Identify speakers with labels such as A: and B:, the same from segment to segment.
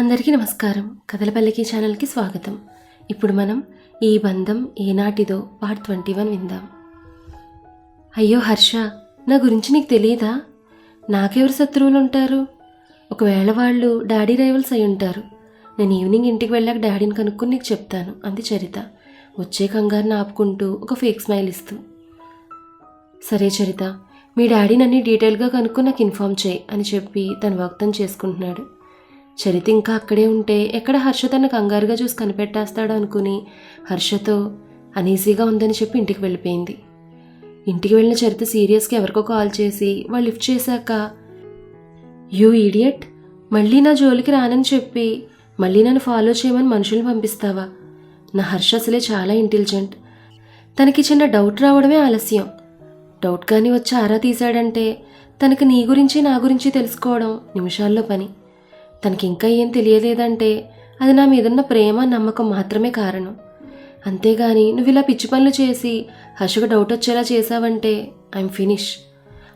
A: అందరికీ నమస్కారం. కథలపల్లికి ఛానల్కి స్వాగతం. ఇప్పుడు మనం ఈ బంధం ఏనాటిదో పార్ట్ ట్వంటీ వన్ విందాం. అయ్యో హర్ష నా గురించి నీకు తెలియదా నాకెవరు శత్రువులు ఉంటారు ఒకవేళ వాళ్ళు డాడీ రైవల్స్ అయి ఉంటారు నేను ఈవినింగ్ ఇంటికి వెళ్ళాక డాడీని కనుక్కొని నీకు చెప్తాను అంది చరిత. వచ్చే కంగారుని ఆపుకుంటూ ఒక ఫేక్ స్మైల్ ఇస్తూ. సరే చరిత మీ డాడీ నన్ను డీటెయిల్గా కనుక్కొని నాకు ఇన్ఫామ్ చేయి అని చెప్పి తను వ్యక్తం చేసుకుంటున్నాడు. చరిత ఇంకా అక్కడే ఉంటే ఎక్కడ హర్ష తన కంగారుగా చూసి కనిపెట్టేస్తాడో అనుకుని హర్షతో అనీజీగా ఉందని చెప్పి ఇంటికి వెళ్ళిపోయింది. ఇంటికి వెళ్ళిన చరిత సీరియస్గా ఎవరికో కాల్ చేసి వాళ్ళు లిఫ్ట్ చేశాక యూ ఈడియట్ మళ్ళీ నా జోలికి రానని చెప్పి మళ్ళీ నన్ను ఫాలో చేయమని మనుషుల్ని పంపిస్తావా? నా హర్ష అసలే చాలా ఇంటెలిజెంట్. తనకి చిన్న డౌట్ రావడమే ఆలస్యం. డౌట్ కానీ వచ్చి ఆరా తీశాడంటే తనకి నీ గురించి నా గురించి తెలుసుకోవడం నిమిషాల్లో పని. తనకి ఇంకా ఏం తెలియలేదంటే అది నా మీదున్న ప్రేమ నమ్మకం మాత్రమే కారణం. అంతేగాని నువ్వు ఇలా పిచ్చి పనులు చేసి హర్షకు డౌట్ వచ్చేలా చేశావంటే ఐఎమ్ ఫినిష్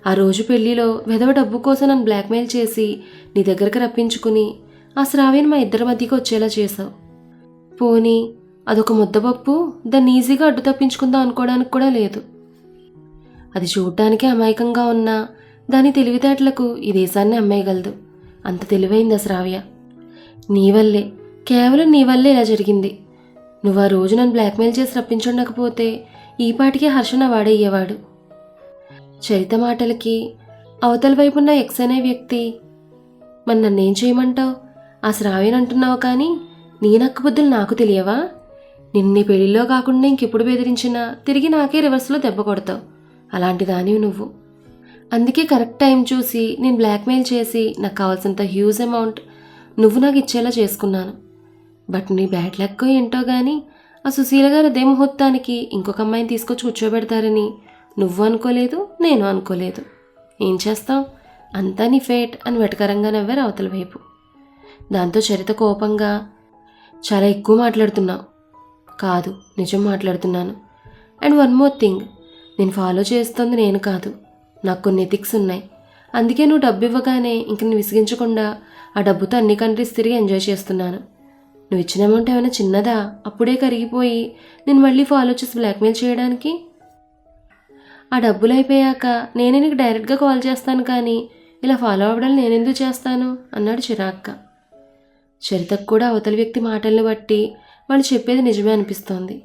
A: ఆ రోజు పెళ్ళిలో వెధవ డబ్బు కోసం నన్ను బ్లాక్మెయిల్ చేసి నీ దగ్గరకు రప్పించుకుని ఆ శ్రావ్యను మా ఇద్దరి మధ్యకి వచ్చేలా చేశావు. పోనీ అదొక ముద్దపప్పు దాన్ని ఈజీగా అడ్డు తప్పించుకుందాం అనుకోవడానికి కూడా లేదు. అది చూడటానికి అమాయకంగా ఉన్నా దాని తెలివితేటలకు ఈ దేశాన్ని అమ్మేయగలదు. అంత తెలివైందా శ్రావ్య? నీ వల్లే కేవలం నీ వల్లే ఇలా జరిగింది. నువ్వు ఆ రోజు నన్ను బ్లాక్మెయిల్ చేసి రప్పించుండకపోతే ఈ పాటికే హర్షణ వాడయ్యేవాడు. చరిత మాటలకి అవతల వైపున్న ఎక్స్ అనే వ్యక్తి మరి నన్నేం చేయమంటావు? ఆ శ్రావ్యని అంటున్నావు కానీ నీ నక్క బుద్ధులు నాకు తెలియవా? నిన్ను పెళ్ళిలో కాకుండా ఇంకెప్పుడు బెదిరించినా తిరిగి నాకే రివర్స్లో దెబ్బ కొడతావు. అలాంటి దానివి నువ్వు. అందుకే కరెక్ట్ టైం చూసి నేను బ్లాక్మెయిల్ చేసి నాకు కావాల్సినంత హ్యూజ్ అమౌంట్ నువ్వు నాకు ఇచ్చేలా చేసుకున్నాను. బట్ నీ బ్యాడ్ లక్ ఏంటో కానీ ఆ సుశీల గారు అదే ముహూర్తానికి ఇంకొక అమ్మాయిని తీసుకొచ్చి కూర్చోబెడతారని నువ్వు అనుకోలేదు నేను అనుకోలేదు. ఏం చేస్తాం? అంతా నీ ఫేట్ అని వెటకరంగా నవ్వారు అవతల వైపు. దాంతో చరిత కోపంగా చాలా ఎక్కువ మాట్లాడుతున్నావు. కాదు నిజం మాట్లాడుతున్నాను. And one more thing. నేను ఫాలో చేస్తుంది నేను కాదు. నాకు కొన్ని ఎథిక్స్ ఉన్నాయి. అందుకే నువ్వు డబ్బు ఇవ్వగానే ఇంక నేను విసిగించకుండా ఆ డబ్బుతో అన్ని కంట్రీస్ తిరిగి ఎంజాయ్ చేస్తున్నాను. నువ్వు ఇచ్చిన అమౌంట్ ఏమైనా చిన్నదా? అప్పుడే కరిగిపోయి నేను మళ్ళీ ఫాలో చేసి బ్లాక్మెయిల్ చేయడానికి? ఆ డబ్బులు అయిపోయాక నేనే నీకు డైరెక్ట్గా కాల్ చేస్తాను కానీ ఇలా ఫాలో అవ్వడం నేనెందుకు చేస్తాను? అన్నాడు చిరాక్క చరితకు కూడా అవతలి వ్యక్తి మాటలను బట్టి వాళ్ళు చెప్పేది నిజమే అనిపిస్తోంది.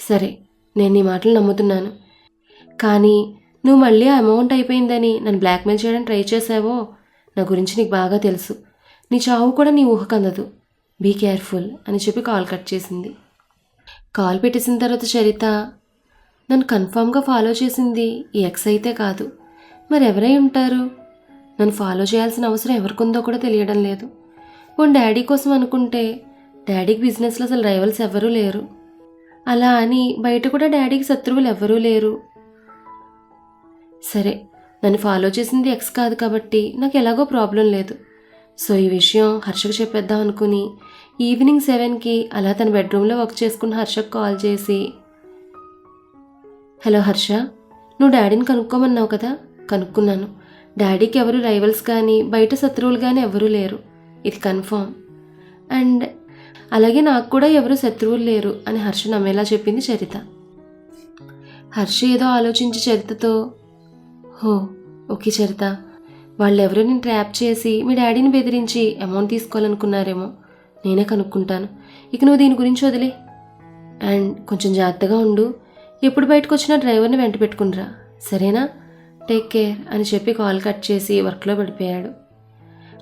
A: సరే నేను నీ మాటలు నమ్ముతున్నాను. కానీ నువ్వు మళ్ళీ ఆ అమౌంట్ అయిపోయిందని నన్ను బ్లాక్మెయిల్ చేయడానికి ట్రై చేసావో? నా గురించి నీకు బాగా తెలుసు. నీ చావు కూడా నీ ఊహకందదు. బీ కేర్ఫుల్ అని చెప్పి కాల్ కట్ చేసింది. కాల్ పెట్టేసిన తర్వాత చరిత నన్ను కన్ఫామ్గా ఫాలో చేసింది ఈ ఎక్స్ అయితే కాదు. మరి ఎవరై ఉంటారు? నన్ను ఫాలో చేయాల్సిన అవసరం ఎవరికుందో కూడా తెలియడం లేదు. ఓ డాడీ కోసం అనుకుంటే డాడీకి బిజినెస్లో అసలు రైవల్స్ ఎవరూ లేరు. అలా అని బయట కూడా డాడీకి శత్రువులు ఎవరూ లేరు. సరే నన్ను ఫాలో చేసింది ఎక్స్ కాదు కాబట్టి నాకు ఎలాగో ప్రాబ్లం లేదు. సో ఈ విషయం హర్షకు చెప్పేద్దాం అనుకుని ఈవినింగ్ సెవెన్కి అలా తన బెడ్రూమ్లో వర్క్ చేసుకున్న హర్షకు కాల్ చేసి హలో హర్ష నువ్వు డాడీని కనుక్కోమన్నావు కదా? కనుక్కున్నాను. డాడీకి ఎవరు రైవల్స్ కానీ బయట శత్రువులు కానీ ఎవరూ లేరు. ఇది కన్ఫర్మ్ అండ్ అలాగే నాకు కూడా ఎవరు శత్రువులు లేరు అని హర్ష నమ్మేలా చెప్పింది చరిత. హర్ష ఏదో ఆలోచించి చరితతో హో ఓకే చరిత. వాళ్ళెవరో నేను ట్రాప్ చేసి మీ డాడీని బెదిరించి అమౌంట్ తీసుకోవాలనుకున్నారేమో. నేనే కనుక్కుంటాను. ఇక నువ్వు దీని గురించి వదిలే. అండ్ కొంచెం జాగ్రత్తగా ఉండు. ఎప్పుడు బయటకు వచ్చినా డ్రైవర్ని వెంట పెట్టుకునిరా సరేనా? టేక్ కేర్ అని చెప్పి కాల్ కట్ చేసి వర్క్లో పడిపోయాడు.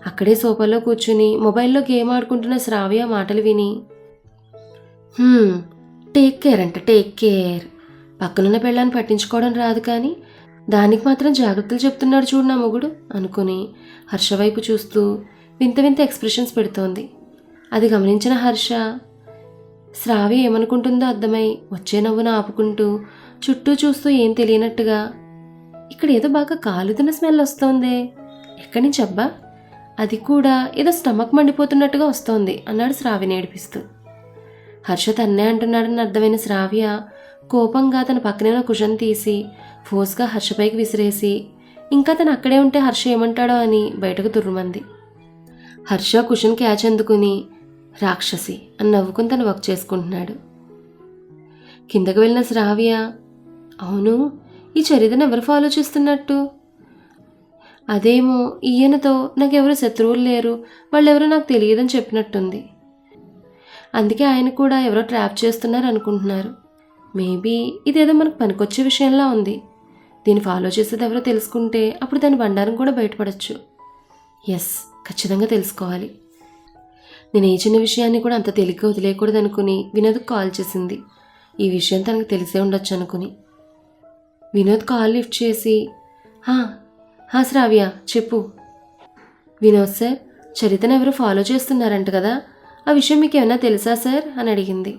A: అక్కడే సోఫాలో కూర్చుని మొబైల్లో గేమ్ ఆడుకుంటున్న శ్రావ్య మాటలు విని టేక్ కేర్ అంట టేక్ కేర్. పక్కనున్న పెళ్ళాన్ని పట్టించుకోవడం రాదు కానీ దానికి మాత్రం జాగ్రత్తలు చెప్తున్నాడు చూడు నా మొగుడు అనుకుని హర్ష వైపు చూస్తూ వింత వింత ఎక్స్ప్రెషన్స్ పెడుతోంది. అది గమనించిన హర్ష శ్రావ్య ఏమనుకుంటుందో అర్థమై వచ్చే నవ్వున ఆపుకుంటూ చుట్టూ చూస్తూ ఏం తెలియనట్టుగా ఇక్కడ ఏదో బాగా కాలుతున్న స్మెల్ వస్తోందే. ఎక్కడి నుంచి అబ్బా? అది కూడా ఏదో స్టమక్ మండిపోతున్నట్టుగా వస్తోంది అన్నాడు శ్రావ్యని నేడిపిస్తూ హర్ష తన్నే అంటున్నాడని అర్థమైన శ్రావ్య కోపంగా తన పక్కనే ఉన్న కుషన్ తీసి ఫోర్స్గా హర్షపైకి విసిరేసి ఇంకా తను అక్కడే ఉంటే హర్ష ఏమంటాడో అని బయటకు దుర్రుమంది. హర్ష కుషన్ క్యాచ్ అందుకుని రాక్షసి అని నవ్వుకుని తను వర్క్ చేసుకుంటున్నాడు. కిందకు వెళ్ళిన శ్రావ్య అవును ఈ చరిత్రను ఎవరు ఫాలో చేస్తున్నట్టు? అదేమో ఈయనతో నాకెవరు శత్రువులు లేరు వాళ్ళెవరో నాకు తెలియదని చెప్పినట్టుంది. అందుకే ఆయన కూడా ఎవరో ట్రాప్ చేస్తున్నారు అనుకుంటున్నారు. మేబీ ఇదేదో మనకు పనికొచ్చే విషయంలా ఉంది. దీన్ని ఫాలో చేసేది ఎవరో తెలుసుకుంటే అప్పుడు దాని బండారం కూడా బయటపడచ్చు. ఎస్ ఖచ్చితంగా తెలుసుకోవాలి. నేను ఏ చిన్న విషయాన్ని కూడా అంత తేలిగ్గా వదిలేయకూడదు అనుకుని వినోద్కి కాల్ చేసింది. ఈ విషయం తనకు తెలిసే ఉండొచ్చు అనుకుని. వినోద్ కాల్ లిఫ్ట్ చేసి "హా, హా శ్రావ్య చెప్పు. వినోద్ సార్ చరితను ఎవరు ఫాలో చేస్తున్నారంట కదా ఆ విషయం మీకు ఏమైనా తెలుసా సార్? అని అడిగింది.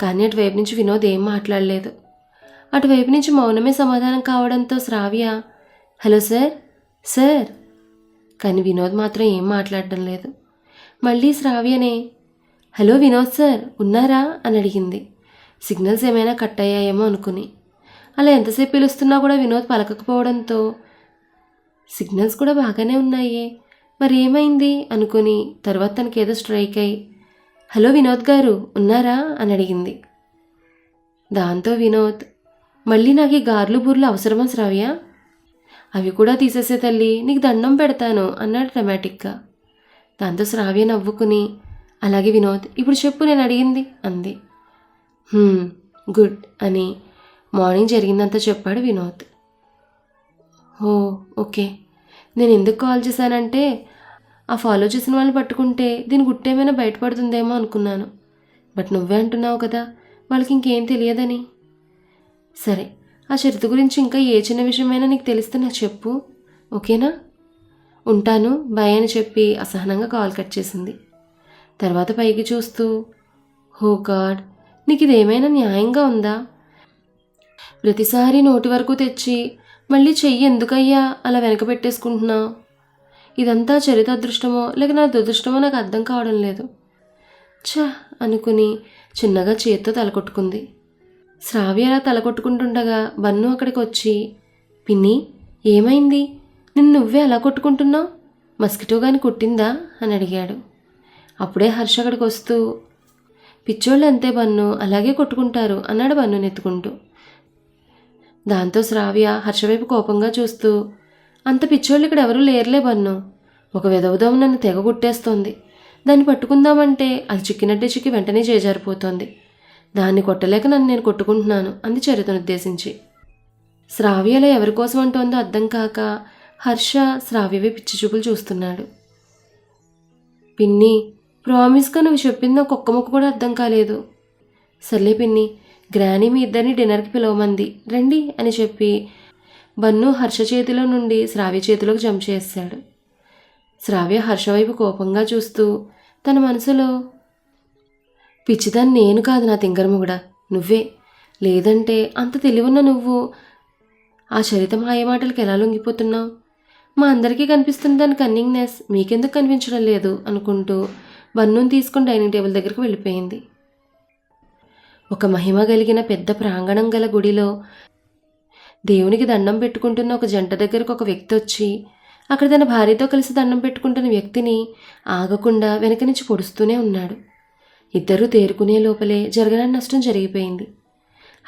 A: కానీ అటువైపు నుంచి వినోద్ ఏం మాట్లాడలేదు. అటువైపు నుంచి మౌనమే సమాధానం కావడంతో శ్రావ్య హలో సార్ సార్. కానీ వినోద్ మాత్రం ఏం మాట్లాడడం లేదు. మళ్ళీ శ్రావ్యనే హలో వినోద్ సార్ ఉన్నారా? అని అడిగింది. సిగ్నల్స్ ఏమైనా కట్ అయ్యాయేమో అనుకుని. అలా ఎంతసేపు పిలుస్తున్నా కూడా వినోద్ పలకకపోవడంతో సిగ్నల్స్ కూడా బాగానే ఉన్నాయే మరి ఏమైంది అనుకుని తర్వాత తనకేదో స్ట్రైక్ అయ్యి హలో వినోద్ గారు ఉన్నారా? అని అడిగింది. దాంతో వినోద్ మళ్ళీ నాకు ఈ గార్లు బూర్లు అవసరమా శ్రావ్య? అవి కూడా తీసేసే తల్లి నీకు దండం పెడతాను అన్నాడు డ్రమాటిక్గా దాంతో శ్రావ్య నవ్వుకుని అలాగే వినోద్ ఇప్పుడు చెప్పు నేను అడిగింది అంది. గుడ్ అని మార్నింగ్ జరిగిందంతా చెప్పాడు వినోద్. ఓ ఓకే. నేను ఎందుకు కాల్ చేశానంటే ఆ ఫాలో చేసిన వాళ్ళని పట్టుకుంటే దీని గుట్టేమైనా బయటపడుతుందేమో అనుకున్నాను. బట్ నువ్వే అంటున్నావు కదా వాళ్ళకి ఇంకేం తెలియదని? సరే ఆ చరిత్ర గురించి ఇంకా ఏ చిన్న విషయమైనా నీకు తెలిస్తే నాకు చెప్పు ఓకేనా? ఉంటాను బాయ్ అని చెప్పి అసహనంగా కాల్ కట్ చేసింది. తర్వాత పైకి చూస్తూ హో గాడ్ నీకు ఇదేమైనా న్యాయంగా ఉందా? ప్రతిసారి నోటి వరకు తెచ్చి మళ్ళీ చెయ్యి ఎందుకయ్యా అలా వెనక పెట్టేసుకుంటున్నావు? ఇదంతా చరిత అదృష్టమో లేక నా దురదృష్టమో నాకు అర్థం కావడం లేదు. చ అనుకుని చిన్నగా చేత్తో తలకొట్టుకుంది. శ్రావ్య అలా తలకొట్టుకుంటుండగా బన్ను అక్కడికి వచ్చి పిన్ని ఏమైంది? నిన్ను నువ్వే అలా కొట్టుకుంటున్నావు? మస్కిటో గాని కొట్టిందా? అని అడిగాడు. అప్పుడే హర్ష అక్కడికి వస్తూ పిచ్చోళ్ళు అంతే బన్ను అలాగే కొట్టుకుంటారు అన్నాడు బన్ను నెత్తుకుంటూ. దాంతో శ్రావ్య హర్షవైపు కోపంగా చూస్తూ అంత పిచ్చోళ్ళు ఇక్కడ ఎవరూ లేరులే బన్ను. ఒక విధవదవం నన్ను తెగ గుట్టేస్తోంది దాన్ని పట్టుకుందామంటే అది చిక్కినట్టే చిక్కి వెంటనే చేజారిపోతోంది. దాన్ని కొట్టలేక నన్ను నేను కొట్టుకుంటున్నాను అంది చరితను ఉద్దేశించి. శ్రావ్యలో ఎవరి కోసం అంటోందో అర్థం కాక హర్ష శ్రావ్యవే పిచ్చి చూపులు చూస్తున్నాడు. పిన్ని ప్రామిస్గా నువ్వు చెప్పింది నాకు ఒక్క ముక్క కూడా అర్థం కాలేదు. సర్లే పిన్ని గ్రానీ మీ ఇద్దరిని డిన్నర్కి పిలవమంది. రండి అని చెప్పి బన్ను హర్ష చేతిలో నుండి శ్రావ్య చేతిలోకి జంప్ చేశాడు. శ్రావ్య హర్ష వైపు కోపంగా చూస్తూ తన మనసులో పిచ్చిదాన్ని నేను కాదు నా తింగరముగుడా నువ్వే. లేదంటే అంత తెలివున్న నువ్వు ఆ చరిత మాయమాటలకు ఎలా లొంగిపోతున్నావు? మా అందరికీ కనిపిస్తున్న దాని కన్నింగ్నెస్ మీకెందుకు కనిపించడం లేదు అనుకుంటూ బన్నును తీసుకుని డైనింగ్ టేబుల్ దగ్గరకు వెళ్ళిపోయింది. ఒక మహిమ కలిగిన పెద్ద ప్రాంగణం గల గుడిలో దేవునికి దండం పెట్టుకుంటున్న ఒక జంట దగ్గరకు ఒక వ్యక్తి వచ్చి అక్కడ తన భార్యతో కలిసి దండం పెట్టుకుంటున్న వ్యక్తిని ఆగకుండా వెనక నుంచి పొడుస్తూనే ఉన్నాడు. ఇద్దరూ తేరుకునే లోపలే జరగని నష్టం జరిగిపోయింది.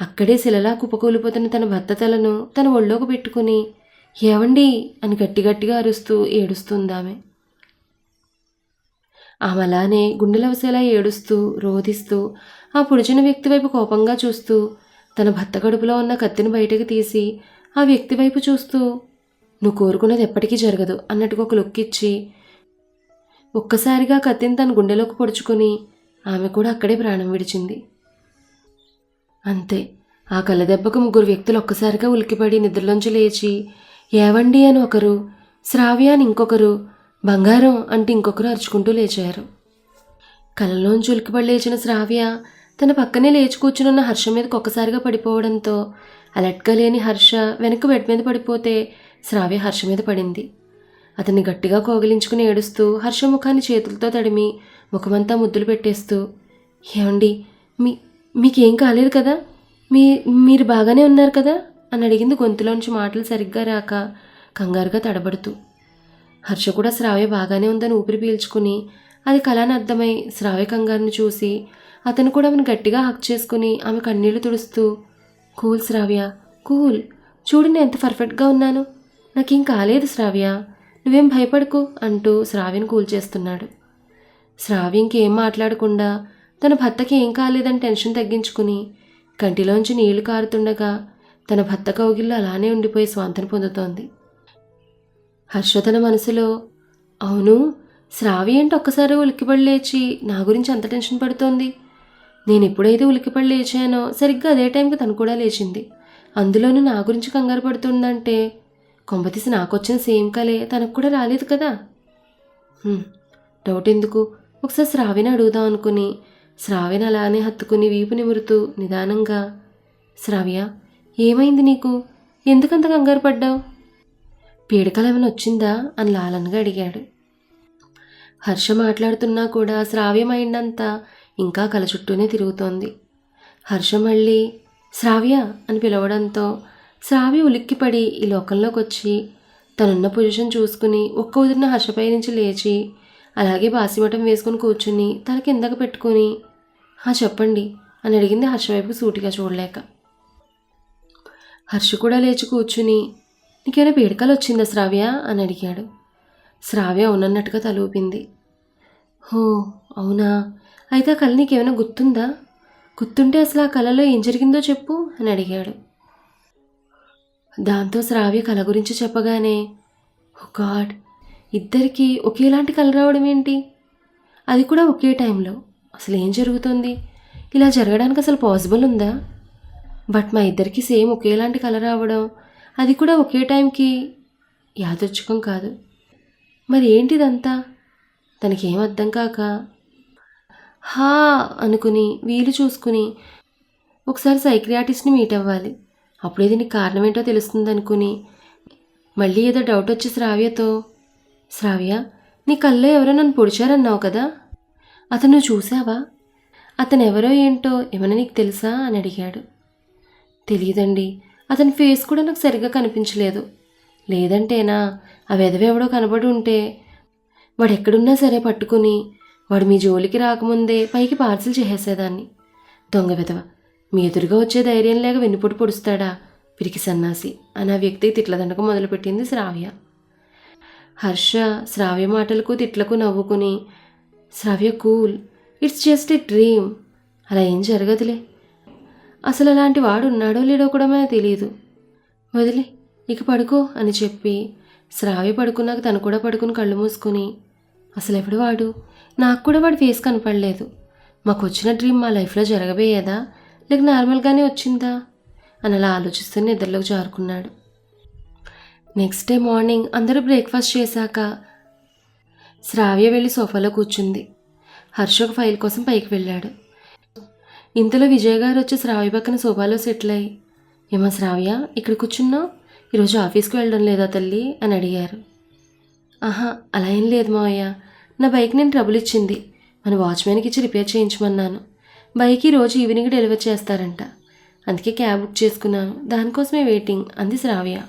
A: అక్కడే శిలలా కుప్పకూలిపోతున్న తన భర్త తలను తన ఒళ్ళోకి పెట్టుకుని ఏవండి? అని గట్టి గట్టిగా అరుస్తూ ఏడుస్తుందామె ఆమె. అలానే గుండెలవసేలా ఏడుస్తూ రోధిస్తూ ఆ పొడిచిన వ్యక్తి వైపు కోపంగా చూస్తూ తన భర్త కడుపులో ఉన్న కత్తిని బయటకు తీసి ఆ వ్యక్తి వైపు చూస్తూ నువ్వు కోరుకున్నది ఎప్పటికీ జరగదు అన్నట్టుగా ఒక లుక్ ఇచ్చి ఒక్కసారిగా కత్తిని తన గుండెలోకి పొడుచుకొని ఆమె కూడా అక్కడే ప్రాణం విడిచింది. అంతే ఆ కళ్ళదెబ్బకు ముగ్గురు వ్యక్తులు ఒక్కసారిగా ఉలికిపడి నిద్రలోంచి లేచి ఏవండి అని ఒకరు శ్రావ్య అని ఇంకొకరు బంగారం అంటే ఇంకొకరు అరుచుకుంటూ లేచారు. కళ్ళలోంచి ఉలికిపడి లేచిన శ్రావ్య తన పక్కనే లేచి కూర్చునున్న హర్ష మీదకి ఒక్కసారిగా పడిపోవడంతో అలర్ట్గా లేని హర్ష వెనక్కి బెడ్ మీద పడిపోతే శ్రావ్య హర్ష మీద పడింది. అతన్ని గట్టిగా కోగిలించుకుని ఏడుస్తూ హర్ష ముఖాన్ని చేతులతో తడిమి ముఖమంతా ముద్దులు పెట్టేస్తూ ఏమండి మీ మీకేం కాలేదు కదా? మీ మీరు బాగానే ఉన్నారు కదా? అని అడిగింది గొంతులోంచి మాటలు సరిగ్గా రాక కంగారుగా తడబడుతూ. హర్ష కూడా శ్రావ్య బాగానే ఉందని ఊపిరి పీల్చుకుని అది కళాని అర్థమై శ్రావ్య కంగారుని చూసి అతను కూడా ఆమెను గట్టిగా హక్ చేసుకుని ఆమె కన్నీళ్ళు తుడుస్తూ కూల్ శ్రావ్య కూల్. చూడు నేను ఎంత పర్ఫెక్ట్గా ఉన్నాను. నాకేం కాలేదు శ్రావ్య. నువ్వేం భయపడకు అంటూ శ్రావ్యను కూల్ చేస్తున్నాడు. శ్రావ్య ఇంకేం మాట్లాడకుండా తన భర్తకి ఏం కాలేదని టెన్షన్ తగ్గించుకుని కంటిలోంచి నీళ్ళు కారుతుండగా తన భర్త కౌగిల్లో అలానే ఉండిపోయి స్వాంతన పొందుతోంది. హర్ష తన మనసులో అవును శ్రావి ఏంటి ఒక్కసారి ఉలిక్కిపడి లేచి నా గురించి అంత టెన్షన్ పడుతోంది? నేను ఎప్పుడైతే ఉలికిపడి లేచానో సరిగ్గా అదే టైంకి తను కూడా లేచింది. అందులోనూ నా గురించి కంగారు పడుతుందంటే కొంపతీసి నాకొచ్చిన సేమ్ కలే తనకు కూడా రాలేదు కదా. డౌట్ ఎందుకు? ఒకసారి శ్రావిని అడుగుదాం అనుకుని శ్రావిని అలానే హత్తుకుని వీపు నిమురుతూ నిదానంగా శ్రావ్య ఏమైంది నీకు? ఎందుకంత కంగారు పడ్డావు? పీడకలు ఏమైనా వచ్చిందా? అని లాలన్గా అడిగాడు. హర్ష మాట్లాడుతున్నా కూడా శ్రావ్య మైండ్ అంతా ఇంకా కల చుట్టూనే తిరుగుతోంది. హర్షం మళ్ళీ శ్రావ్య అని పిలవడంతో శ్రావ్య ఉలిక్కిపడి ఈ లోకంలోకి వచ్చి తనున్న పొజిషన్ చూసుకుని ఒక్క ఉదిరిన హర్షపై నుంచి లేచి అలాగే బాసిమటం వేసుకుని కూర్చుని తన కిందకు పెట్టుకుని ఆ చెప్పండి అని అడిగింది హర్ష వైపు సూటిగా చూడలేక. హర్ష కూడా లేచి కూర్చుని నీకేమైనా పీడకలు వచ్చిందా శ్రావ్య? అని అడిగాడు. శ్రావ్య అవునన్నట్టుగా తలూపింది. హో అవునా? అయితే ఆ కళ నీకేమైనా గుర్తుందా? గుర్తుంటే అసలు ఆ కళలో ఏం జరిగిందో చెప్పు అని అడిగాడు. దాంతో శ్రావ్య కళ గురించి చెప్పగానే గాడ్ ఇద్దరికీ ఒకేలాంటి కళ రావడం ఏంటి? అది కూడా ఒకే టైంలో. అసలు ఏం జరుగుతుంది? ఇలా జరగడానికి అసలు పాసిబుల్ ఉందా? బట్ మా ఇద్దరికి సేమ్ ఒకేలాంటి కళ రావడం అది కూడా ఒకే టైంకి యాదృచ్ఛికం కాదు. మరి ఏంటిదంతా? తనకేం అర్థం కాక హా అనుకుని వీలు చూసుకుని ఒకసారి సైక్రియాటిస్ట్ని మీట్ అవ్వాలి. అప్పుడే దీనికి కారణం ఏంటో తెలుస్తుంది అనుకుని మళ్ళీ ఏదో డౌట్ వచ్చి శ్రావ్యతో శ్రావ్య నీ కల్లో ఎవరో నన్ను పొడిచారన్నావు కదా? అతను నువ్వు చూసావా అతను ఎవరో ఏంటో ఏమైనా నీకు తెలుసా? అని అడిగాడు. తెలియదండి అతని ఫేస్ కూడా నాకు సరిగ్గా కనిపించలేదు. లేదంటేనా ఆ వెధవెవడో కనబడి ఉంటే వాడు ఎక్కడున్నా సరే పట్టుకుని వాడు మీ జోలికి రాకముందే పైకి పార్సిల్ చేసేసేదాన్ని దొంగ విధవ మీ ఎదురుగా వచ్చే ధైర్యం లేక వెన్నుపోటు పొడుస్తాడా? పిరికి సన్నాసి అని ఆ వ్యక్తి తిట్లదండకు మొదలుపెట్టింది శ్రావ్య. హర్ష శ్రావ్య మాటలకు తిట్లకు నవ్వుకుని Shravya cool. It's just a dream. అలా ఏం జరగదులే. అసలు అలాంటి వాడు ఉన్నాడో లేడో కూడా మనకు తెలియదు వదిలే ఇక పడుకో అని చెప్పి శ్రావ్య పడుకున్నాక తను కూడా పడుకుని కళ్ళు మూసుకుని అసలు ఎప్పుడు వాడు? నాకు కూడా వాడి ఫేస్ కనపడలేదు. మాకు వచ్చిన డ్రీమ్ మా లైఫ్లో జరగబోయేదా? లేక నార్మల్గానే వచ్చిందా? అని అలా ఆలోచిస్తూ నిద్రలోకి జారుకున్నాడు. నెక్స్ట్ డే మార్నింగ్ అందరూ బ్రేక్ఫాస్ట్ చేశాక శ్రావ్య వెళ్ళి సోఫాలో కూర్చుంది. హర్ష ఒక ఫైల్ కోసం పైకి వెళ్ళాడు. ఇంతలో విజయ్ గారు వచ్చి శ్రావ్య పక్కన సోఫాలో సెటిల్ అయ్యి ఏమో శ్రావ్య ఇక్కడ కూర్చున్నావు? ఈరోజు ఆఫీస్కి వెళ్ళడం లేదా తల్లి? అని అడిగారు. ఆహా అలా ఏం లేదు మావయ్య. నా బైక్ నేను ట్రబుల్ ఇచ్చింది. మన వాచ్మెన్కి ఇచ్చి రిపేర్ చేయించమన్నాను. బైక్ ఈరోజు రోజు ఈవినింగ్ డెలివర్ చేస్తారంట. అందుకే క్యాబ్ బుక్ చేసుకున్నాను. దానికోసమే వెయిటింగ్ అంది శ్రావ్య.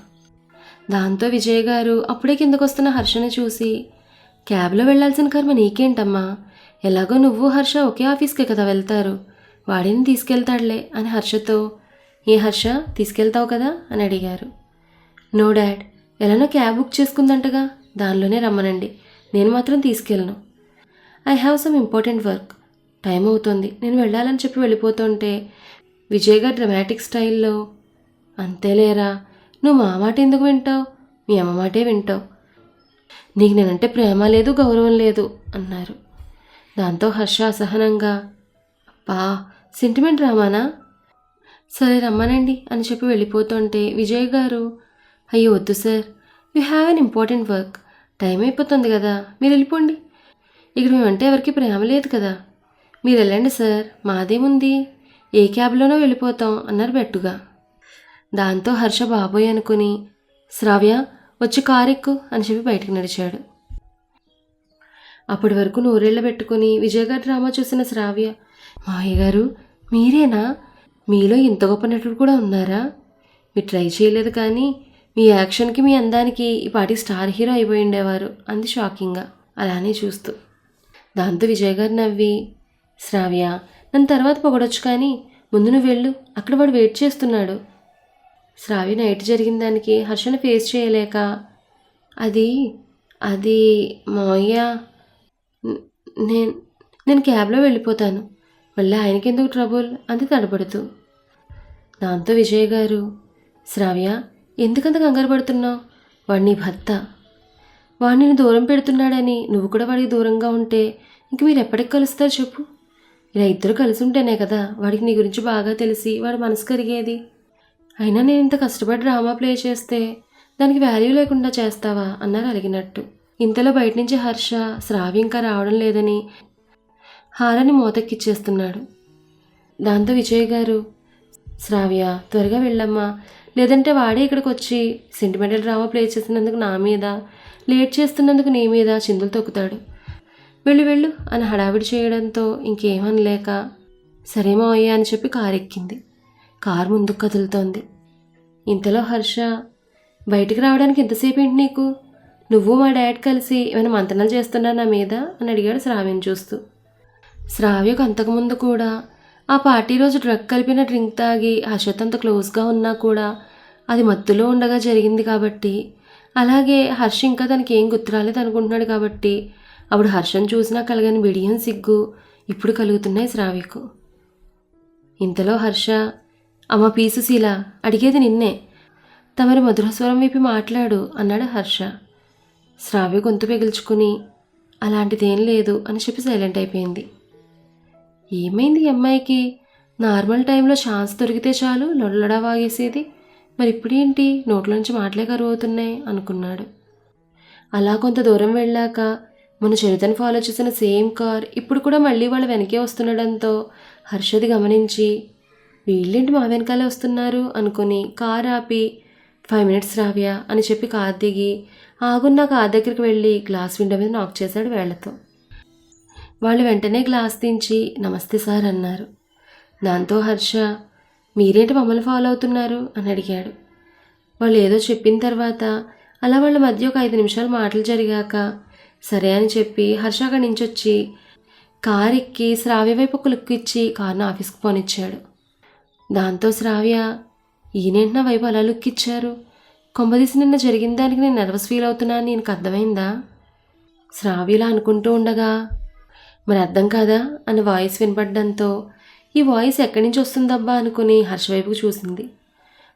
A: దాంతో విజయ్ గారు అప్పుడే కిందకు వస్తున్న హర్షని చూసి క్యాబ్లో వెళ్ళాల్సిన కర్మ నీకేంటమ్మా? ఎలాగో నువ్వు హర్ష ఒకే ఆఫీస్కే కదా వెళ్తారు. వాడిని తీసుకెళ్తాడులే అని హర్షతో ఏ హర్ష తీసుకెళ్తావు కదా? అని అడిగారు. నో డాడ్ ఎలానో క్యాబ్ బుక్ చేసుకుందంటగా. దానిలోనే రమ్మనండి. నేను మాత్రం తీసుకెళ్ళను. I have some important work time అవుతుంది. నేను వెళ్ళాలని చెప్పి వెళ్ళిపోతుంటే విజయ్ గారు డ్రమాటిక్ స్టైల్లో అంతేలేరా నువ్వు మా మాట ఎందుకు వింటావు? మీ అమ్మ మాటే వింటావు. నీకు నేనంటే ప్రేమ లేదు గౌరవం లేదు అన్నారు. దాంతో హర్ష అసహనంగా అప్పా సెంటిమెంట్ రామానా? సరే రమ్మనండి అని చెప్పి వెళ్ళిపోతుంటే విజయ్ గారు అయ్యో వద్దు sir you have an important work time అయిపోతుంది కదా మీరు వెళ్ళిపోండి ఇక్కడ మేమంటే ఎవరికి ప్రేమ లేదు కదా. మీరు వెళ్ళండి సార్ మాదేముంది? ఏ క్యాబ్లోనో వెళ్ళిపోతాం అన్నారు బెట్టుగా. దాంతో హర్ష బాబోయ్ అనుకుని శ్రావ్య వచ్చి కారెక్కు అని చెప్పి బయటకు నడిచాడు. అప్పటి వరకు నూరేళ్ళ పెట్టుకుని విజయగారి డ్రామా చూసిన శ్రావ్య మావయ్య గారు మీరేనా? మీలో ఇంత గొప్ప నటుడు కూడా ఉన్నారా? మీరు ట్రై చేయలేదు కానీ మీ యాక్షన్కి మీ అందానికి ఈ పాటి స్టార్ హీరో అయిపోయి ఉండేవారు. అంది షాకింగ్గా. అలానే చూస్తూ. దాంతో విజయ్ గారు నవ్వి శ్రావ్య నన్ను తర్వాత పొగడొచ్చు కానీ ముందు నువ్వు వెళ్ళు అక్కడ వాడు వెయిట్ చేస్తున్నాడు. శ్రావ్య నైట్ జరిగిన దానికి హర్షను ఫేస్ చేయలేక అది అది మావయ్య నేను నేను క్యాబ్లో వెళ్ళిపోతాను. మళ్ళీ ఆయనకెందుకు ట్రబుల్? అంది తడబడుతూ. దాంతో విజయ్ గారు శ్రావ్య ఎందుకంత కంగారు పడుతున్నావు వాడి నీ భర్త. వాడిని దూరం పెడుతున్నాడని నువ్వు కూడా వాడికి దూరంగా ఉంటే ఇంక మీరు ఎప్పటికి కలుస్తారు చెప్పు. ఇలా ఇద్దరు కలిసి ఉంటేనే కదా వాడికి నీ గురించి బాగా తెలిసి వాడి మనసు కరిగేది. అయినా నేను ఇంత కష్టపడి డ్రామా ప్లే చేస్తే దానికి వాల్యూ లేకుండా చేస్తావా అన్నారు అలిగినట్టు. ఇంతలో బయట నుంచి హర్ష శ్రావ్య ఇంకా రావడం లేదని హారాన్ని మూతెక్కిచ్చేస్తున్నాడు. దాంతో విజయ్ గారు శ్రావ్య త్వరగా వెళ్ళమ్మా లేదంటే వాడే ఇక్కడికి వచ్చి సెంటిమెంటల్ డ్రామా ప్లే చేసినందుకు నా మీద లేట్ చేస్తున్నందుకు నీ మీద చిందులు తొక్కుతాడు. వెళ్ళు వెళ్ళు అని హడావిడి చేయడంతో ఇంకేమనలేక సరేమో అయ్యా అని చెప్పి కారు ఎక్కింది. కారు ముందుకు కదులుతోంది. ఇంతలో హర్ష బయటికి రావడానికి ఎంతసేపు ఏంటి నీకు? నువ్వు మా డాడ్ కలిసి ఏమైనా మంతనాలు చేస్తున్నా నా మీద? అని అడిగాడు శ్రావ్యం చూస్తూ. శ్రావ్యకు అంతకుముందు కూడా ఆ పార్టీ రోజు డ్రగ్ కలిపిన డ్రింక్ తాగి హర్షత్ అంత క్లోజ్గా ఉన్నా కూడా అది మత్తులో ఉండగా జరిగింది కాబట్టి. అలాగే హర్ష ఇంకా తనకి ఏం గుర్తురాలేదు అనుకుంటున్నాడు కాబట్టి. అప్పుడు హర్షం చూసినా కలగని బిడియం సిగ్గు ఇప్పుడు కలుగుతున్నాయి శ్రావ్యకు. ఇంతలో హర్ష అమ్మ పీసు శీల అడిగేది నిన్నే. తమరి మధురస్వరం విప్పి మాట్లాడు అన్నాడు హర్ష. శ్రావ్య గొంతు పెగిల్చుకుని అలాంటిదేం లేదు అని చెప్పి సైలెంట్ అయిపోయింది. ఏమైంది అమ్మాయికి? నార్మల్ టైంలో ఛాన్స్ దొరికితే చాలు లొడలడా వాగేసేది. మరి ఇప్పుడేంటి నోట్ల నుంచి మాటలే కరువు అవుతున్నాయి అనుకున్నాడు. అలా కొంత దూరం వెళ్ళాక మన చరితను ఫాలో చేసిన సేమ్ కార్ ఇప్పుడు కూడా మళ్ళీ వాళ్ళ వెనకే వస్తుండడంతో హర్షది గమనించి వీళ్ళేంటి మా వెనకాలే వస్తున్నారు? అనుకుని కార్ ఆపి ఫైవ్ మినిట్స్ రావ్యా అని చెప్పి కార్ దిగి ఆగున్న కార్ దగ్గరికి వెళ్ళి గ్లాస్ విండో మీద నాక్ చేశాడు వేళ్ళతో వాళ్ళు వెంటనే గ్లాస్ దించి నమస్తే సార్ అన్నారు. దాంతో హర్ష మీరేంటి మమ్మల్ని ఫాలో అవుతున్నారు? అని అడిగాడు. వాళ్ళు ఏదో చెప్పిన తర్వాత అలా వాళ్ళ మధ్య ఒక ఐదు నిమిషాలు మాటలు జరిగాక సరే అని చెప్పి హర్ష అక్కడి నుంచి వచ్చి కారు ఎక్కి శ్రావ్య వైపు ఒక లుక్ ఇచ్చి కారును ఆఫీస్కి పోనిచ్చాడు. దాంతో శ్రావ్య ఈయనేంటి నా వైపు అలా లుక్ ఇచ్చారు? కొంపదీసి నిన్న జరిగిన దానికి నేను నర్వస్ ఫీల్ అవుతున్నాను నీకు అర్థమైందా? శ్రావ్యలా అనుకుంటూ ఉండగా మరి అర్థం కాదా? అని వాయిస్ వినపడడంతో ఈ వాయిస్ ఎక్కడి నుంచి వస్తుందబ్బా అనుకుని హర్ష వైపుకు చూసింది.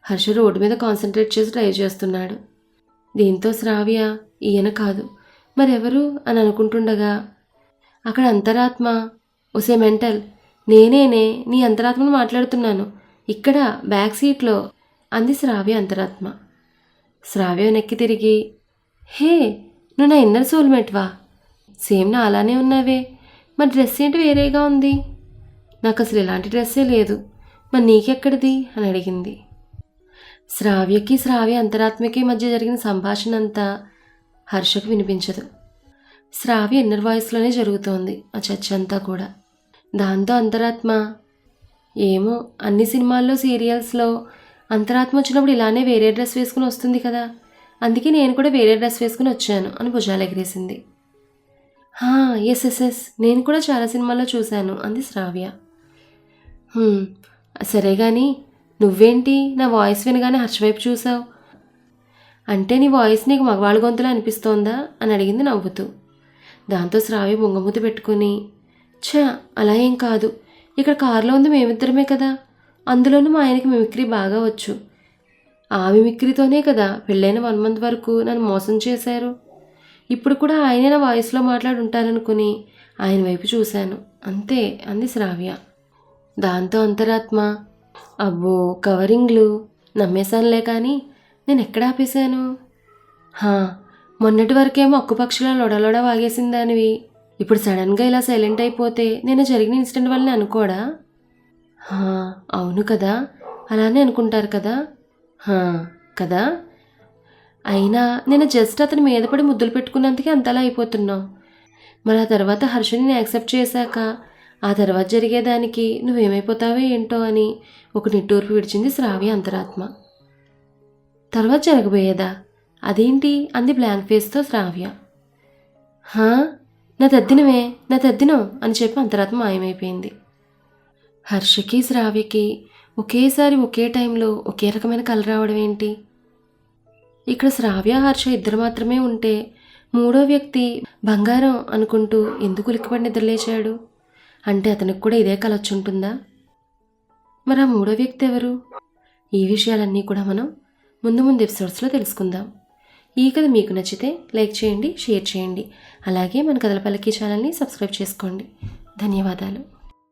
A: హర్ష రోడ్డు మీద కాన్సన్ట్రేట్ చేసి డ్రైవ్ చేస్తున్నాడు. దీంతో శ్రావ్య? ఈయన కాదు. మరెవరు? అని అనుకుంటుండగా అక్కడ అంతరాత్మ. ఒసే మెంటల్. నేనేనే నీ అంతరాత్మను మాట్లాడుతున్నాను. ఇక్కడ బ్యాక్ సీట్లో అంది శ్రావ్య అంతరాత్మ. శ్రావ్య నెక్కి తిరిగి హే నువ్వు నా ఇన్నర్ సోల్మేట్వా సేమ్ నా అలానే ఉన్నావే. మరి డ్రెస్ ఏంటి వేరేగా ఉంది? నాకు అసలు ఇలాంటి డ్రెస్సే లేదు. మరి నీకెక్కడిది? అని అడిగింది. శ్రావ్యకి శ్రావ్య అంతరాత్మకి మధ్య జరిగిన సంభాషణ అంతా హర్షకు వినిపించదు. శ్రావ్య ఇన్నర్ వాయిస్లోనే జరుగుతోంది ఆ చర్చ అంతా కూడా. దాంతో అంతరాత్మ ఏమో అన్ని సినిమాల్లో సీరియల్స్లో అంతరాత్మ వచ్చినప్పుడు ఇలానే వేరే డ్రెస్ వేసుకుని వస్తుంది కదా. అందుకే నేను కూడా వేరే డ్రెస్ వేసుకుని వచ్చాను అని భుజాలు ఎగిరేసింది ఎస్ ఎస్ ఎస్ నేను కూడా చాలా సినిమాల్లో చూశాను. అంది శ్రావ్య. సరే కానీ నువ్వేంటి? నా వాయిస్ వినగానే హర్ష వైపు చూసావు అంటే నీ వాయిస్ నీకు మగవాళ్ళ గొంతులో అనిపిస్తోందా? అని అడిగింది నవ్వుతూ. దాంతో శ్రావ్య బొంగమూతి పెట్టుకుని ఛా అలా ఏం కాదు. ఇక్కడ కారులో ఉంది మేమిద్దరమే కదా. అందులోనూ మా ఆయనకి మిమిక్రీ బాగా వచ్చు. ఆ మిమిక్రీతోనే కదా పెళ్ళైన వన్ మంత్ వరకు నన్ను మోసం చేశారు. ఇప్పుడు కూడా ఆయనే నా వాయిస్లో మాట్లాడుంటారనుకుని ఆయన వైపు చూశాను. అంతే అంది శ్రావ్య. దాంతో అంతరాత్మ అబ్బో కవరింగ్లు నమ్మేశానులే కానీ నేను ఎక్కడ ఆపేశాను? హా మొన్నటి వరకేమో అక్కుపక్షులా లొడలొడ వాగేసిందానివి ఇప్పుడు సడన్గా ఇలా సైలెంట్ అయిపోతే నేను జరిగిన ఇన్సిడెంట్ వల్లనే అనుకోడా? హా, అవును కదా. అలానే అనుకుంటారు కదా. హా, కదా? అయినా నేను జస్ట్ అతని మీద పడి ముద్దులు పెట్టుకున్నందుకే అంతలా అయిపోతున్నావు. మరి ఆ తర్వాత హర్షుని యాక్సెప్ట్ చేశాక ఆ తర్వాత జరిగేదానికి నువ్వేమైపోతావో ఏంటో అని ఒక నిట్టూర్పు విడిచింది శ్రావ్య అంతరాత్మ. తర్వాత జరగబోయేదా? అదేంటి అంది బ్లాంక్ ఫేస్తో శ్రావ్య. హా? నా తద్దినమే నా తద్దినం అని చెప్పి అంతరాత్మ మాయమైపోయింది. హర్షకి శ్రావ్యకి ఒకేసారి ఒకే టైంలో ఒకే రకమైన కళ రావడం ఏంటి ఇక్కడ శ్రావ్య హర్ష ఇద్దరు మాత్రమే ఉంటే మూడో వ్యక్తి బంగారం అనుకుంటూ ఎందుకు ఉలిక్కిపడి నిద్రలేచాడు? అంటే అతనికి కూడా ఇదే కలొచ్చుంటుందా ఉంటుందా? మరి ఆ మూడో వ్యక్తి ఎవరు? ఈ విషయాలన్నీ కూడా మనం ముందు ముందు ఎపిసోడ్స్లో తెలుసుకుందాం. ఈ కథ మీకు నచ్చితే లైక్ చేయండి షేర్ చేయండి. అలాగే మన కథల పలికి ఛానల్ని సబ్స్క్రైబ్ చేసుకోండి. ధన్యవాదాలు.